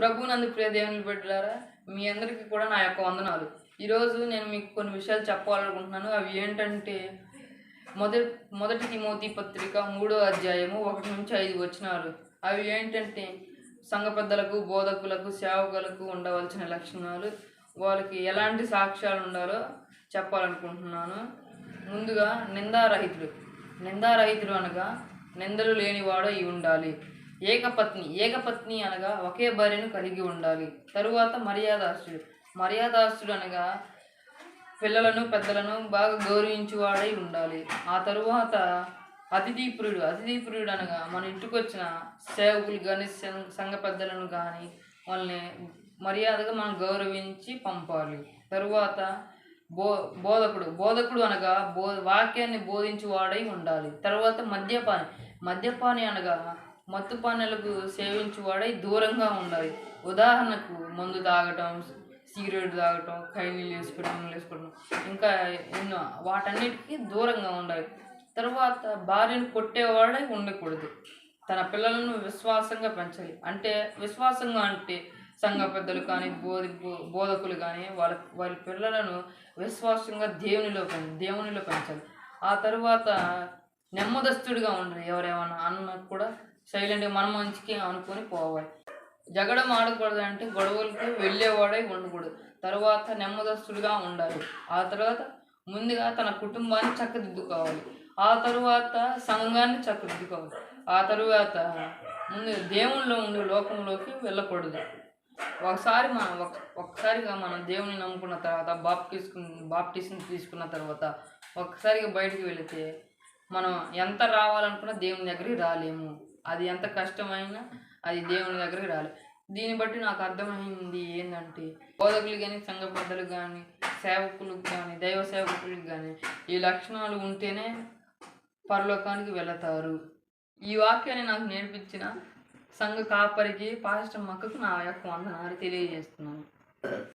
ప్రభునందు ప్రియ దేవుని బిడ్డలారా మీ అందరికీ కూడా నా యొక్క వందనాలు. ఈరోజు నేను మీకు కొన్ని విషయాలు చెప్పాలనుకుంటున్నాను. అవి ఏంటంటే మొదటి మొదటి తిమోతి పత్రిక మూడో అధ్యాయము ఒకటి నుంచి ఐదు వచ్చినారు అవి ఏంటంటే సంఘ పెద్దలకు బోధకులకు సేవకులకు ఉండవలసిన లక్షణాలు. వాళ్ళకి ఎలాంటి సాక్ష్యాలు ఉండాలో చెప్పాలనుకుంటున్నాను. ముందుగా నిందారహితుడు నిందారహితుడు అనగా నిందలు లేనివాడు ఇవి ఉండాలి. ఏకపత్ని ఏకపత్ని అనగా ఒకే భార్యను కలిగి ఉండాలి. తరువాత మర్యాదాస్తుడు మర్యాదాస్తుడు అనగా పిల్లలను పెద్దలను బాగా గౌరవించువాడై ఉండాలి. ఆ తరువాత అతిథిపురుడు. అతిథిపురుడు అనగా మన ఇంటికి వచ్చిన సేవకులు కానీ సంఘ పెద్దలను కానీ వాళ్ళని మర్యాదగా మనం గౌరవించి పంపాలి. తరువాత బో బోధకుడు. బోధకుడు అనగా బో వాక్యాన్ని బోధించువాడై ఉండాలి. తర్వాత మద్యపాని. మద్యపాని అనగా మత్తుపానీలకు సేవించువాడై దూరంగా ఉండాలి. ఉదాహరణకు మందు తాగటం సిగరెట్ తాగటం ఖైనీలు వేసుకోవడం వేసుకోవడం. ఇంకా ఎన్నో వాటన్నిటికీ దూరంగా ఉండాలి. తర్వాత భార్యను కొట్టేవాడై ఉండకూడదు. తన పిల్లలను విశ్వాసంగా పెంచాలి. అంటే విశ్వాసంగా అంటే సంఘ పెద్దలు కానీ బోధి బో- బోధకులు కానీ వాళ్ళ వాళ్ళ పిల్లలను విశ్వాసంగా దేవునిలో పెం దేవునిలో పెంచాలి. ఆ తర్వాత నెమ్మదస్తుడిగా ఉండరు. ఎవరేమన్నా అన్న కూడా సైలెంట్గా మన మంచికి అనుకొని పోవాలి. జగడం ఆడకూడదు అంటే గొడవలకి వెళ్ళేవాడై ఉండకూడదు. తర్వాత నెమ్మదస్తుడిగా ఉండాలి. ఆ తర్వాత ముందుగా తన కుటుంబాన్ని చక్కదిద్దుకోవాలి. ఆ తరువాత సంఘాన్ని చక్కదిద్దుకోవాలి. ఆ తరువాత ముందు దేవునిలో ఉండే లోకంలోకి వెళ్ళకూడదు. ఒకసారి మనం ఒక ఒక్కసారిగా మనం దేవుని నమ్ముకున్న తర్వాత బాప్టిస్కు బాప్టిస్ని తీసుకున్న తర్వాత ఒక్కసారిగా బయటికి వెళితే మనం ఎంత రావాలనుకున్నా దేవుని దగ్గరికి రాలేము. అది ఎంత కష్టమైనా అది దేవుని దగ్గరికి రాలేదు దీన్ని బట్టి నాకు అర్థమైంది ఏంటంటే బోధకులు కానీ సంఘ పెద్దలు కానీ సేవకులకు కానీ దైవ సేవకులకు కానీ ఈ లక్షణాలు ఉంటేనే పరలోకానికి వెళతారు. ఈ వాక్యాన్ని నాకు నేర్పించిన సంఘ కాపరికి పాస్టర్ మక్కకు నా యొక్క వందనాలు తెలియజేస్తున్నాను.